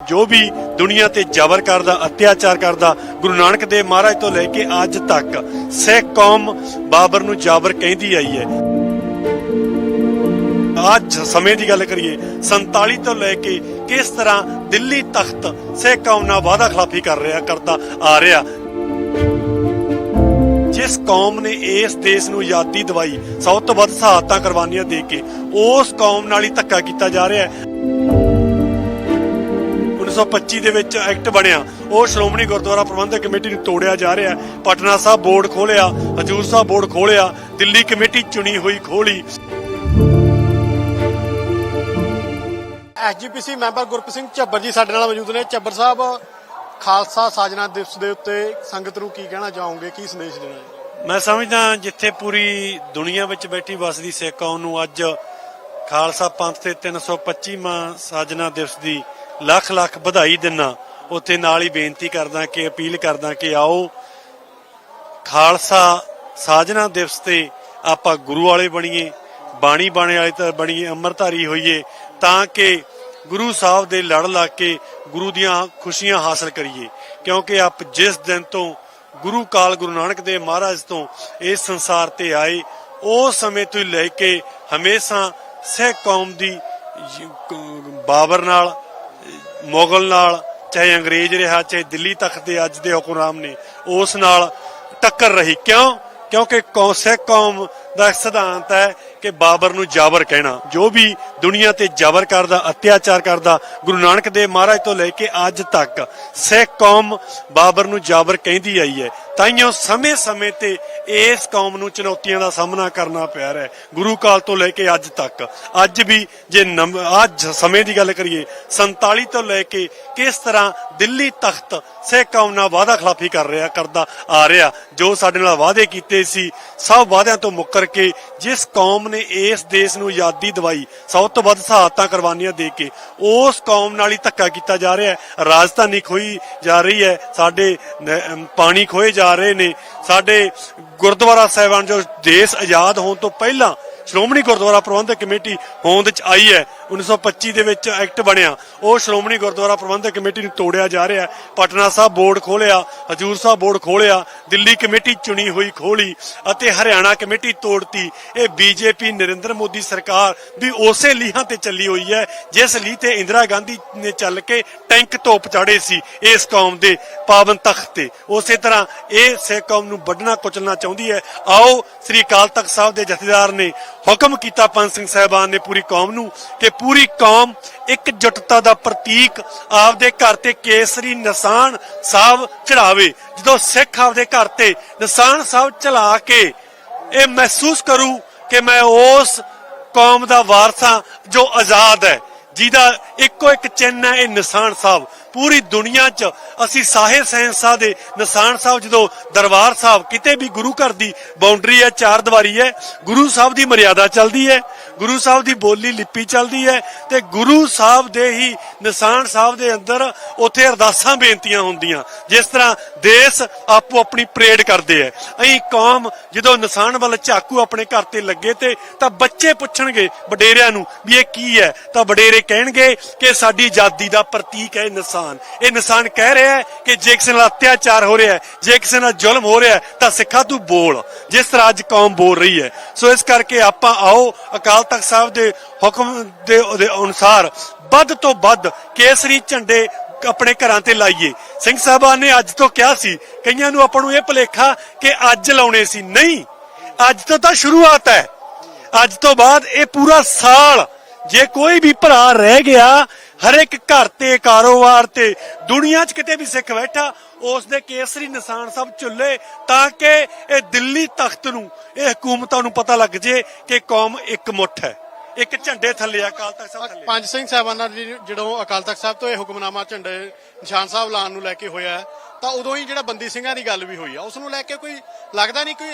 ਜੋ ਵੀ ਦੁਨੀਆ ਤੇ ਜ਼ਬਰ ਕਰਦਾ, ਅਤਿਆਚਾਰ ਕਰਦਾ, ਗੁਰੂ ਨਾਨਕ ਦੇਵ ਮਹਾਰਾਜ ਤੋਂ ਲੈ ਕੇ ਅੱਜ ਤੱਕ, ਸਿੱਖ ਕੌਮ ਬਾਬਰ ਨੂੰ ਜਾਬਰ ਕਹਿੰਦੀ ਆਈ ਹੈ। ਅੱਜ ਸਮੇਂ ਦੀ ਗੱਲ ਕਰੀਏ 47 ਤੋਂ ਲੈ ਕੇ ਕਿਸ ਤਰ੍ਹਾਂ ਦਿੱਲੀ ਤਖਤ ਸਿੱਖ ਕੌਮ ਨਾਲ ਵਾਅਦਾ ਖਿਲਾਫੀ ਕਰ ਰਿਹਾ, ਕਰਦਾ ਆ ਰਿਹਾ। ਜਿਸ ਕੌਮ ਨੇ ਇਸ ਦੇਸ਼ ਨੂੰ ਆਜ਼ਾਦੀ ਦਵਾਈ, ਸਭ ਤੋਂ ਵੱਧ ਸਹਾਇਤਾ ਕੁਰਬਾਨੀਆਂ ਦੇ ਕੇ, ਉਸ ਕੌਮ ਨਾਲ ਹੀ ਧੱਕਾ ਕੀਤਾ ਜਾ ਰਿਹਾ ਹੈ। 1925 ਦੇ ਵਿੱਚ ਐਕਟ ਬਣਿਆ। ਉਹ ਸ਼੍ਰੋਮਣੀ ਗੁਰਦੁਆਰਾ ਪ੍ਰਬੰਧਕ ਕਮੇਟੀ ਨੂੰ ਤੋੜਿਆ ਜਾ ਰਿਹਾ ਪਟਨਾ ਸਾਹਿਬ ਬੋਰਡ ਖੋਲਿਆ ਹਜੂਰ ਸਾਹਿਬ ਬੋਰਡ ਖੋਲਿਆ ਦਿੱਲੀ ਕਮੇਟੀ ਚੁਣੀ ਹੋਈ ਖੋਲੀ। ਐਸਜੀਪੀਸੀ ਮੈਂਬਰ ਗੁਰਪ੍ਰੀਤ ਸਿੰਘ ਝੱਬਰ ਜੀ ਸਾਡੇ ਨਾਲ ਮੌਜੂਦ ਨੇ। ਝੱਬਰ ਸਾਹਿਬ ਖਾਲਸਾ ਸਾਜਨਾ ਦਿਵਸ ਦੇ ਉੱਤੇ ਸੰਗਤ ਨੂੰ ਕੀ ਕਹਿਣਾ ਚਾਹੋਗੇ? ਕੀ ਸੰਦੇਸ਼ ਦੇਣਾ ਹੈ ਮੈਂ ਸਮਝਦਾ ਜਿੱਥੇ ਪੂਰੀ ਦੁਨੀਆ ਵਿੱਚ ਬੈਠੀ ਵਸਦੀ ਸਿੱਖ ਕੌਮ ਨੂੰ ਅੱਜ ਖਾਲਸਾ ਪੰਥ ਦੇ 325ਵਾਂ ਸਾਜਨਾ ਦਿਵਸ ਦੀ ਲੱਖ ਲੱਖ ਵਧਾਈ ਦਿੰਨਾ। ਉੱਥੇ ਨਾਲ ਹੀ ਬੇਨਤੀ ਕਰਦਾ ਕਿ ਅਪੀਲ ਕਰਦਾ ਕਿ ਆਓ। ਖਾਲਸਾ ਸਾਜਨਾ ਦਿਵਸ ਤੇ ਆਪਾਂ ਗੁਰੂ ਵਾਲੇ ਬਣੀਏ, ਬਾਣੀ ਬਾਣੇ ਵਾਲੇ ਤਾਂ ਬਣੀਏ, ਅੰਮ੍ਰਿਤਧਾਰੀ ਹੋਈਏ, ਤਾਂ ਕਿ ਗੁਰੂ ਸਾਹਿਬ ਦੇ ਲੜ ਲਾ ਕੇ ਗੁਰੂ ਦੀਆਂ ਖੁਸ਼ੀਆਂ ਹਾਸਲ ਕਰੀਏ। ਕਿਉਂਕਿ ਆਪ ਜਿਸ ਦਿਨ ਤੋਂ ਗੁਰੂ ਕਾਲ ਗੁਰੂ ਨਾਨਕ ਦੇਵ ਮਹਾਰਾਜ ਤੋਂ ਇਸ ਸੰਸਾਰ ਤੇ ਆਏ ਉਸ ਸਮੇਂ ਤੋਂ ਲੈ ਕੇ ਹਮੇਸ਼ਾ ਸਿੱਖ ਕੌਮ ਦੀ ਬਾਬਰ ਨਾਲ ਮੁਗਲ ਨਾਲ, ਚਾਹੇ ਅੰਗਰੇਜ਼ ਰਿਹਾ, ਚਾਹੇ ਦਿੱਲੀ ਤਖਤ ਦੇ ਅੱਜ ਦੇ ਹੁਕਮਰਾਨ ਨੇ, ਉਸ ਨਾਲ ਟੱਕਰ ਰਹੀ। ਕਿਉਂ? ਕਿਉਂਕਿ ਕੌ, ਸਿੱਖ ਕੌਮ ਦਾ ਸਿਧਾਂਤ ਹੈ ਕਿ ਬਾਬਰ ਨੂੰ ਜਾਬਰ ਕਹਿਣਾ। ਜੋ ਵੀ ਦੁਨੀਆ ਤੇ ਜਾਬਰ ਕਰਦਾ, ਅਤਿਆਚਾਰ ਕਰਦਾ, ਗੁਰੂ ਨਾਨਕ ਦੇਵ ਮਹਾਰਾਜ ਤੋਂ ਲੈ ਕੇ ਅੱਜ ਤੱਕ ਸਿੱਖ ਕੌਮ ਬਾਬਰ ਨੂੰ ਜਾਬਰ ਕਹਿੰਦੀ ਆਈ ਹੈ। ਤਾਈਓ ਸਮੇਂ-ਸਮੇਂ ਤੇ ਇਸ ਕੌਮ ਨੂੰ ਚੁਣੌਤੀਆਂ ਦਾ ਸਾਹਮਣਾ ਕਰਨਾ ਪਿਆ ਰਿਹਾ ਗੁਰੂ ਕਾਲ ਤੋਂ ਲੈ ਕੇ ਅੱਜ ਤੱਕ। ਅੱਜ ਵੀ ਜੇ ਨੰਬ- ਅੱਜ ਸਮੇਂ ਦੀ ਗੱਲ ਕਰੀਏ 47 ਤੋਂ ਲੈ ਕੇ ਕਿਸ ਤਰ੍ਹਾਂ ਦਿੱਲੀ ਤਖਤ ਸਿੱਖ ਕੌਮ ਨਾਲ ਵਾਅਦਾ ਖਿਲਾਫੀ ਕਰ ਰਿਹਾ, ਕਰਦਾ ਆ ਰਿਹਾ, ਜੋ ਸਾਡੇ ਨਾਲ ਵਾਅਦੇ ਕੀਤੇ ਸੀ, ਸਭ ਵਾਅਦਿਆਂ ਤੋਂ ਮੁੱਕਰ ਕੇ ਜਿਸ ਕੌਮ ਨੇ ਇਸ ਦੇਸ਼ ਨੂੰ ਆਜ਼ਾਦੀ ਦਿਵਾਈ, ਸਭ ਤੋਂ ਵੱਧ ਸ਼ਹਾਦਤਾਂ ਕੁਰਬਾਨੀਆਂ ਦੇ ਕੇ ਉਸ ਕੌਮ ਨਾਲ ਹੀ ਧੱਕਾ ਕੀਤਾ ਜਾ ਰਿਹਾ ਹੈ। ਰਾਜਧਾਨੀ ਖੋਈ ਜਾ ਰਹੀ ਹੈ, ਸਾਡੇ ਪਾਣੀ ਖੋਏ ਜਾ ਰਹੇ ਨੇ, ਸਾਡੇ ਗੁਰਦੁਆਰਾ ਸਾਹਿਬਾਨ ਜੋ ਦੇਸ਼ ਆਜ਼ਾਦ ਹੋਣ ਤੋਂ ਪਹਿਲਾਂ ਸ਼੍ਰੋਮਣੀ ਗੁਰਦੁਆਰਾ ਪ੍ਰਬੰਧਕ ਕਮੇਟੀ ਹੋਂਦ ਚ ਆਈ ਹੈ 1925 ਦੇ ਵਿੱਚ ਐਕਟ ਬਣਿਆ। ਉਹ ਸ਼੍ਰੋਮਣੀ ਗੁਰਦੁਆਰਾ ਪ੍ਰਬੰਧਕ ਕਮੇਟੀ ਨੂੰ ਤੋੜਿਆ ਜਾ ਰਿਹਾ ਪਟਨਾ ਸਾਹਿਬ ਬੋਰਡ ਖੋਲਿਆ, ਹਜੂਰ ਸਾਹਿਬ ਬੋਰਡ ਖੋਲਿਆ, ਦਿੱਲੀ ਕਮੇਟੀ ਚੁਣੀ ਹੋਈ ਖੋਲੀ ਅਤੇ ਹਰਿਆਣਾ ਕਮੇਟੀ ਤੋੜਤੀ। ਇਹ ਬੀਜੇਪੀ, ਨਰਿੰਦਰ ਮੋਦੀ ਸਰਕਾਰ ਵੀ ਉਸੇ ਲੀਹਾਂ ਤੇ ਚੱਲੀ ਹੋਈ ਹੈ, ਜਿਸ ਲੀਹ ਤੇ ਇੰਦਰਾ ਗਾਂਧੀ ਨੇ ਚੱਲ ਕੇ ਟੈਂਕ ਤੋਪ ਚਾੜੇ ਸੀ ਇਸ ਕੌਮ ਦੇ ਪਾਵਨ ਤਖਤ ਤੇ। ਉਸੇ ਤਰ੍ਹਾਂ ਇਹ ਸਿੱਖ ਕੌਮ ਨੂੰ ਵੱਢਣਾ ਕੁਚਲਣਾ ਚਾਹੁੰਦੀ ਹੈ। ਆਓ, ਸ੍ਰੀ ਅਕਾਲ ਤਖਤ ਸਾਹਿਬ ਦੇ ਜਥੇਦਾਰ ਨੇ ਹੁਕਮ ਕੀਤਾ ਪੰਜ ਸਿੰਘ ਸਾਹਿਬਾਨ ਨੇ ਪੂਰੀ ਕੌਮ ਨੂੰ ਕਿ ਪੂਰੀ ਕੌਮ ਇੱਕ ਜੁਟਤਾ ਦਾ ਪ੍ਰਤੀਕ ਆਪਦੇ ਘਰ ਤੇ ਕੇਸਰੀ ਨਿਸ਼ਾਨ ਸਾਹਿਬ ਚੜਾਵੇ ਜਦੋਂ ਸਿੱਖ ਆਪਦੇ ਘਰ ਤੇ ਨਿਸ਼ਾਨ ਸਾਹਿਬ ਚਲਾ ਕੇ ਇਹ ਮਹਿਸੂਸ ਕਰੂ ਕਿ ਮੈਂ ਉਸ ਕੌਮ ਦਾ ਵਾਰਸ ਹਾਂ ਜੋ ਆਜ਼ਾਦ ਹੈ, ਜਿਹਦਾ ਇੱਕੋ ਇੱਕ ਚਿੰਨ ਹੈ, ਇਹ ਨਿਸ਼ਾਨ ਸਾਹਿਬ। ਪੂਰੀ ਦੁਨੀਆ 'ਚ ਅਸੀਂ ਸਾਹਿਬ ਸਹਿੰਸਾ ਦੇ ਨਿਸ਼ਾਨ ਸਾਹਿਬ, ਜਦੋਂ ਦਰਬਾਰ ਸਾਹਿਬ ਕਿਤੇ ਵੀ ਗੁਰੂ ਘਰ ਦੀ ਬਾਉਂਡਰੀ ਹੈ, ਚਾਰ ਦੀਵਾਰੀ ਹੈ, ਗੁਰੂ ਸਾਹਿਬ ਦੀ ਮਰਿਆਦਾ ਚੱਲਦੀ ਹੈ, ਗੁਰੂ ਸਾਹਿਬ ਦੀ ਬੋਲੀ ਲਿਪੀ ਚੱਲਦੀ ਹੈ ਤੇ ਗੁਰੂ ਸਾਹਿਬ ਦੇ ਹੀ ਨਿਸ਼ਾਨ ਸਾਹਿਬ ਦੇ ਅੰਦਰ ਉੱਥੇ ਅਰਦਾਸਾਂ ਬੇਨਤੀਆਂ ਹੁੰਦੀਆਂ, ਜਿਸ ਤਰ੍ਹਾਂ ਦੇਸ਼ ਆਪੋ ਆਪਣੀ ਪਰੇਡ ਕਰਦੇ ਐ ਅਹੀਂ ਕੌਮ ਜਦੋਂ ਨਿਸ਼ਾਨ ਵੱਲ ਝਾਕੂ ਆਪਣੇ ਘਰ ਤੇ ਲੱਗੇ ਤੇ ਤਾਂ ਬੱਚੇ ਪੁੱਛਣਗੇ ਵਡੇਰਿਆਂ ਨੂੰ ਵੀ ਇਹ ਕੀ ਹੈ, ਤਾਂ ਵਡੇਰੇ ਕਹਿਣਗੇ ਕਿ ਸਾਡੀ ਆਜ਼ਾਦੀ ਦਾ ਪ੍ਰਤੀਕ ਹੈ ਇਹ ਨਿਸ਼ਾਨ ਇਹ ਨਿਸ਼ਾਨ ਕਹਿ ਰਿਹਾ ਹੈ ਕਿ ਜੇ ਕਿਸੇ ਨਾਲ ਅਤਿਆਚਾਰ ਹੋ ਰਿਹਾ ਹੈ, ਜੇ ਕਿਸੇ ਨਾਲ ਜ਼ੁਲਮ ਹੋ ਰਿਹਾ ਹੈ, ਤਾਂ ਸਿੱਖਾ ਤੂੰ ਬੋਲ। ਜਿਸ ਤਰ੍ਹਾਂ ਅੱਜ ਕੌਮ ਬੋਲ ਰਹੀ ਹੈ। ਸੋ ਇਸ ਕਰਕੇ ਆਪਾਂ ਆਓ ਅਕਾਲ ਤਖਤ ਸਾਹਿਬ ਦੇ ਹੁਕਮ ਦੇ ਅਨੁਸਾਰ ਵੱਧ ਤੋਂ ਵੱਧ ਕੇਸਰੀ ਝੰਡੇ ਆਪਣੇ ਘਰਾਂ ਤੇ ਲਾਈਏ। ਸਿੰਘ ਸਾਹਿਬਾਨ ਨੇ ਅੱਜ ਤੋਂ ਕਿਹਾ ਸੀ, ਕਈਆਂ ਨੂੰ ਆਪਾਂ ਨੂੰ ਇਹ ਭੁਲੇਖਾ ਕਿ ਅੱਜ ਲਾਉਣੇ ਸੀ। ਨਹੀਂ, ਅੱਜ ਤੋਂ ਤਾਂ ਸ਼ੁਰੂਆਤ ਹੈ। ਅੱਜ ਤੋਂ ਬਾਅਦ ਇਹ ਪੂਰਾ ਸਾਲ ਜੇ ਕੋਈ ਵੀ ਭਰਾ ਰਹਿ ਗਿਆ ਹਰ ਇੱਕ ਘਰ ਤੇ, ਕਾਰੋਬਾਰ ਤੇ, ਦੁਨੀਆ 'ਚ ਕਿਤੇ ਵੀ ਸਿੱਖ ਬੈਠਾ ਉਸ ਦੇ ਕੇਸਰੀ ਨਿਸ਼ਾਨ ਸਭ ਚੁੱਲੇ ਤਾਂ ਕਿ ਇਹ ਦਿੱਲੀ ਤਖਤ ਨੂੰ, ਇਹ ਹਕੂਮਤਾਂ ਨੂੰ ਪਤਾ ਲੱਗ ਜੇ ਕਿ ਕੌਮ ਇੱਕ ਮੁੱਠ ਹੈ। ਇੱਕ ਝੰਡੇ ਥੱਲੇ, ਅਕਾਲ ਤਖਤ ਸਾਹਿਬ ਥੱਲੇ। ਪੰਜ ਸਿੰਘ ਸਾਹਿਬਾਨਾਂ ਦੀ ਜਦੋਂ ਅਕਾਲ ਤਖਤ ਸਾਹਿਬ ਤੋਂ ਇਹ ਹੁਕਮਨਾਮਾ ਝੰਡੇ ਨਿਸ਼ਾਨ ਸਾਹਿਬ ਲਾਉਣ ਨੂੰ ਲੈ ਕੇ ਹੋਇਆ ਤਾਂ ਉਦੋਂ ਹੀ ਜਿਹੜਾ ਬੰਦੀ ਸਿੰਘਾਂ ਦੀ ਗੱਲ ਵੀ ਹੋਈ ਆ। ਉਸ ਨੂੰ ਲੈ ਕੇ ਕੋਈ ਲੱਗਦਾ ਨਹੀਂ ਕੋਈ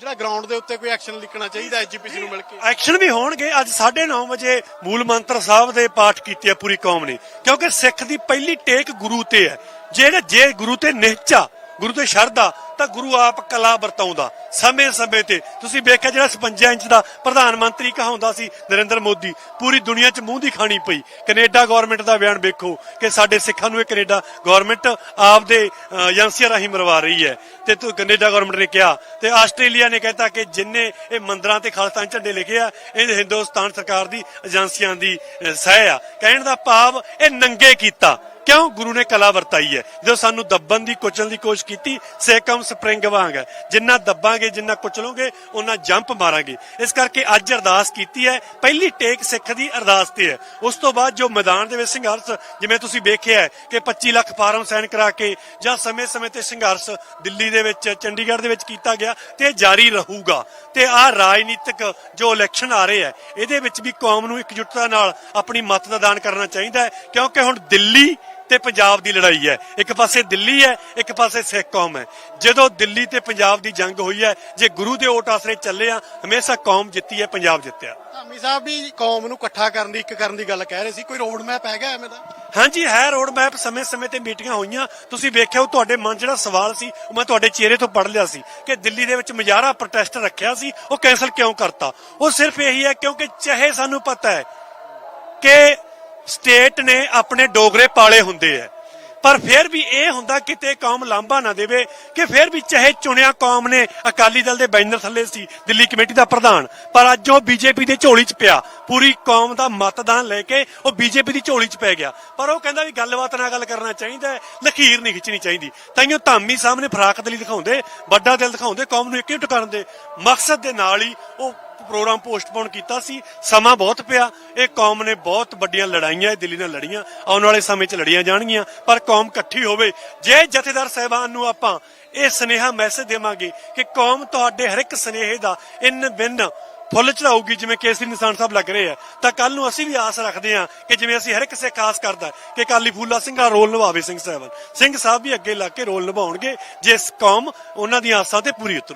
ਜਿਹੜਾ ਗਰਾਊਂਡ ਦੇ ਉੱਤੇ ਕੋਈ ਐਕਸ਼ਨ ਲਿਖਣਾ ਚਾਹੀਦਾ ਐਜੀਪੀਸੀ ਨੂੰ ਮਿਲ ਕੇ? ਐਕਸ਼ਨ ਵੀ ਹੋਣਗੇ। ਅੱਜ 9:30 ਵਜੇ ਮੂਲ ਮੰਤਰ ਸਾਹਿਬ ਦੇ ਪਾਠ ਕੀਤੇ ਆ ਪੂਰੀ ਕੌਮ ਨੇ। ਕਿਉਂਕਿ ਸਿੱਖ ਦੀ ਪਹਿਲੀ ਟੇਕ ਗੁਰੂ ਤੇ ਹੈ। ਜਿਹੜੇ ਜੇ ਗੁਰੂ ਤੇ ਨਿਹਚਾ ਗੁਰੂ ਤੇ ਸ਼ਰਧਾ ਤਾਂ ਗੁਰੂ ਆਪ ਕਲਾ ਵਰਤਾਉਂਦਾ। ਸਮੇਂ ਸਮੇਂ ਤੇ ਤੁਸੀਂ ਵੇਖਿਆ ਜਿਹੜਾ 56 ਇੰਚ ਦਾ ਪ੍ਰਧਾਨ ਮੰਤਰੀ ਕਹਾਉਂਦਾ ਸੀ ਨਰਿੰਦਰ ਮੋਦੀ ਪੂਰੀ ਦੁਨੀਆ 'ਚ ਮੂੰਹ ਦੀ ਖਾਣੀ ਪਈ। ਕੈਨੇਡਾ ਗਵਰਨਮੈਂਟ ਦਾ ਬਿਆਨ ਵੇਖੋ ਕਿ ਸਾਡੇ ਸਿੱਖਾਂ ਨੂੰ ਇਹ ਕੈਨੇਡਾ ਗਵਰਨਮੈਂਟ ਆਪਦੇ ਅਹ, ਏਜੰਸੀਆਂ ਰਾਹੀਂ ਮਰਵਾ ਰਹੀ ਹੈ। ਤੇ ਤੂੰ ਕੈਨੇਡਾ ਗਵਰਨਮੈਂਟ ਨੇ ਕਿਹਾ ਤੇ ਆਸਟ੍ਰੇਲੀਆ ਨੇ ਕਹਿਤਾ ਕਿ ਜਿੰਨੇ ਇਹ ਮੰਦਰਾਂ ਤੇ ਖਾਲਸਾ ਝੰਡੇ ਲਿਖੇ ਆ ਇਹ ਹਿੰਦੁਸਤਾਨ ਸਰਕਾਰ ਦੀ ਏਜੰਸੀਆਂ ਦੀ ਸਹਿ ਆ। ਕਹਿਣ ਦਾ ਭਾਵ ਇਹ ਨੰਗੇ ਕੀਤਾ। ਕਿਉਂ ਗੁਰੂ ਨੇ ਕਲਾ ਵਰਤਾਈ ਹੈ? ਜਦੋਂ ਸਾਨੂੰ ਦੱਬਣ ਦੀ, ਕੁਚਲਣ ਦੀ ਕੋਸ਼ਿਸ਼ ਕੀਤੀ ਸੇਕਮ ਸਪ੍ਰਿੰਗ ਵਾਂਗ। ਹੈ ਜਿੰਨਾ ਦੱਬਾਂਗੇ, ਜਿੰਨਾ ਕੁਚਲੋਗੇ ਉਹਨਾਂ ਜੰਪ ਮਾਰਾਂਗੇ। ਇਸ ਕਰਕੇ ਅੱਜ ਅਰਦਾਸ ਕੀਤੀ ਹੈ। ਪਹਿਲੀ ਟੇਕ ਸਿੱਖ ਦੀ ਅਰਦਾਸ ਤੇ ਹੈ। ਉਸ ਤੋਂ ਬਾਅਦ ਜੋ ਮੈਦਾਨ ਦੇ ਵਿੱਚ ਸੰਘਰਸ਼, ਜਿਵੇਂ ਤੁਸੀਂ ਵੇਖਿਆ ਕਿ 25 ਲੱਖ ਫਾਰਮ ਸਾਈਨ ਕਰਾ ਕੇ ਜਾਂ ਸਮੇਂ-ਸਮੇਂ ਤੇ ਸੰਘਰਸ਼ ਦਿੱਲੀ ਦੇ ਵਿੱਚ, ਚੰਡੀਗੜ੍ਹ ਦੇ ਵਿੱਚ ਕੀਤਾ ਗਿਆ ਤੇ ਜਾਰੀ ਰਹੂਗਾ। ਤੇ ਆਹ ਰਾਜਨੀਤਿਕ ਜੋ ਇਲੈਕਸ਼ਨ ਆ ਰਹੇ ਹੈ, ਇਹਦੇ ਵਿੱਚ ਵੀ ਕੌਮ ਨੂੰ ਇਕਜੁੱਟਤਾ ਨਾਲ ਆਪਣੀ ਮਤ ਦਾ ਦਾਨ ਕਰਨਾ ਚਾਹੀਦਾ ਹੈ। ਕਿਉਂਕਿ ਹੁਣ ਦਿੱਲੀ ਤੇ ਪੰਜਾਬ ਦੀ ਲੜਾਈ ਹੈ। ਇੱਕ ਪਾਸੇ ਦਿੱਲੀ ਹੈ ਇੱਕ ਪਾਸੇ ਸਿੱਖ ਕੌਮ ਹੈ। ਜਦੋਂ ਦਿੱਲੀ ਤੇ ਪੰਜਾਬ ਦੀ ਜੰਗ ਹੋਈ ਹੈ ਜੇ ਗੁਰੂ ਦੇ ਓਟ ਆਸਰੇ ਚੱਲੇ ਆ ਹਮੇਸ਼ਾ ਕੌਮ ਜਿੱਤੀ ਹੈ ਪੰਜਾਬ ਜਿੱਤਿਆ। ਧਾਮੀ ਸਾਹਿਬ ਵੀ ਕੌਮ ਨੂੰ ਇਕੱਠਾ ਕਰਨ ਦੀ ਇੱਕ ਕਰਨ ਦੀ ਗੱਲ ਕਹਿ ਰਹੇ ਸੀ। ਕੋਈ ਰੋਡ ਮੈਪ ਹੈਗਾ ਐਵੇਂ ਦਾ? ਹਾਂਜੀ ਹੈ ਰੋਡ ਮੈਪ ਸਮੇਂ-ਸਮੇਂ ਤੇ ਮੀਟਿੰਗਾਂ ਹੋਈਆਂ। ਤੁਸੀਂ ਵੇਖਿਆ ਉਹ ਤੁਹਾਡੇ ਮਨ ਜਿਹੜਾ ਸਵਾਲ ਸੀ ਉਹ ਮੈਂ ਤੁਹਾਡੇ ਚਿਹਰੇ ਤੋਂ ਪੜ ਲਿਆ ਸੀ ਕਿ ਦਿੱਲੀ ਦੇ ਵਿੱਚ ਮੁਜ਼ਾਹਰਾ ਪ੍ਰੋਟੈਸਟ ਰੱਖਿਆ ਸੀ ਉਹ ਕੈਨਸਲ ਕਿਉਂ ਕਰਤਾ? ਉਹ ਸਿਰਫ ਇਹੀ ਹੈ ਕਿਉਂਕਿ ਚਾਹੇ ਸਾਨੂੰ ਪਤਾ ਹੈ ਕਿ ਸਟੇਟ ਨੇ ਆਪਣੇ ਡੋਗਰੇ ਪਾਲੇ ਹੁੰਦੇ ਐ। ਪਰ ਫਿਰ ਵੀ ਇਹ ਹੁੰਦਾ ਕਿਤੇ ਕੌਮ ਲਾਂਭਾ ਨਾ ਦੇਵੇ ਕਿ ਫਿਰ ਵੀ ਚਾਹੇ ਚੁਣਿਆ ਕੌਮ ਨੇ, ਅਕਾਲੀ ਦਲ ਦੇ ਬੈਨਰ ਥੱਲੇ ਸੀ, ਦਿੱਲੀ ਕਮੇਟੀ ਦਾ ਪ੍ਰਧਾਨ, ਪਰ ਅੱਜ ਉਹ ਬੀਜੇਪੀ ਦੇ ਝੋਲੀ 'ਚ ਪਿਆ। ਪੂਰੀ ਕੌਮ ਦਾ ਮਤਦਾਨ ਲੈ ਕੇ ਉਹ ਬੀਜੇਪੀ ਦੀ ਝੋਲੀ 'ਚ ਪੈ ਗਿਆ। ਪਰ ਉਹ ਕਹਿੰਦਾ ਵੀ ਗੱਲਬਾਤ ਨਾਲ ਗੱਲ ਕਰਨਾ ਚਾਹੀਦਾ ਲਖੀਰ ਨਹੀਂ ਖਿੱਚਣੀ ਚਾਹੀਦੀ। ਤਾਈਓ ਧਾਮੀ ਸਾਹਮਣੇ ਫਰਾਕਤ ਲਈ ਦਿਖਾਉਂਦੇ, ਵੱਡਾ ਦਿਲ ਦਿਖਾਉਂਦੇ, ਕੌਮ ਨੂੰ ਇੱਕ ਹੀ ਕਰਨ ਦੇ ਮਕਸਦ ਦੇ ਨਾਲ ਹੀ ਉਹ ਪ੍ਰੋਗਰਾਮ ਪੋਸਟਪੋਨ ਕੀਤਾ ਸੀ। ਸਮਾਂ ਬਹੁਤ ਪਿਆ। ਇਹ ਕੌਮ ਨੇ ਬਹੁਤ ਵੱਡੀਆਂ ਲੜਾਈਆਂ, ਇਹ ਦਿੱਲੀ ਨਾਲ ਲੜੀਆਂ। ਆਉਣ ਵਾਲੇ ਸਮੇਂ 'ਚ ਲੜੀਆਂ ਜਾਣਗੀਆਂ, ਪਰ ਕੌਮ ਇਕੱਠੀ ਹੋਵੇ। ਜੇ ਜਥੇਦਾਰ ਸਾਹਿਬਾਨ ਨੂੰ ਆਪਾਂ ਇਹ ਸਨੇਹਾ ਮੈਸੇਜ ਦੇਵਾਂਗੇ ਕਿ ਕੌਮ ਤੁਹਾਡੇ ਹਰ ਇੱਕ ਸਨੇਹੇ ਦਾ ਇਨ ਬਿਨ ਫੁੱਲ ਚੜਾਊਗੀ, ਜਿਵੇਂ ਕੇਸਰੀ ਨਿਸ਼ਾਨ ਸਾਹਿਬ ਲੱਗ ਰਹੇ ਆ, ਤਾਂ ਕੱਲ ਨੂੰ ਅਸੀਂ ਵੀ ਆਸ ਰੱਖਦੇ ਹਾਂ ਕਿ ਜਿਵੇਂ ਅਸੀਂ ਹਰ ਇੱਕ ਸਿੱਖ ਆਸ ਕਰਦਾ, ਕਿ ਕਾਲੀ ਫੂਲਾ ਸਿੰਘ ਦਾ ਰੋਲ ਨਿਭਾਵੇ ਸਿੰਘ ਸਾਹਿਬਾਨ। ਸਿੰਘ ਸਾਹਿਬ ਵੀ ਅੱਗੇ ਲੱਗ ਕੇ ਰੋਲ ਨਿਭਾਉਣਗੇ, ਜਿਸ ਕੌਮ ਉਹਨਾਂ ਦੀਆਂ ਆਸਾਂ ਤੇ ਪੂਰੀ ਉਤਰੂ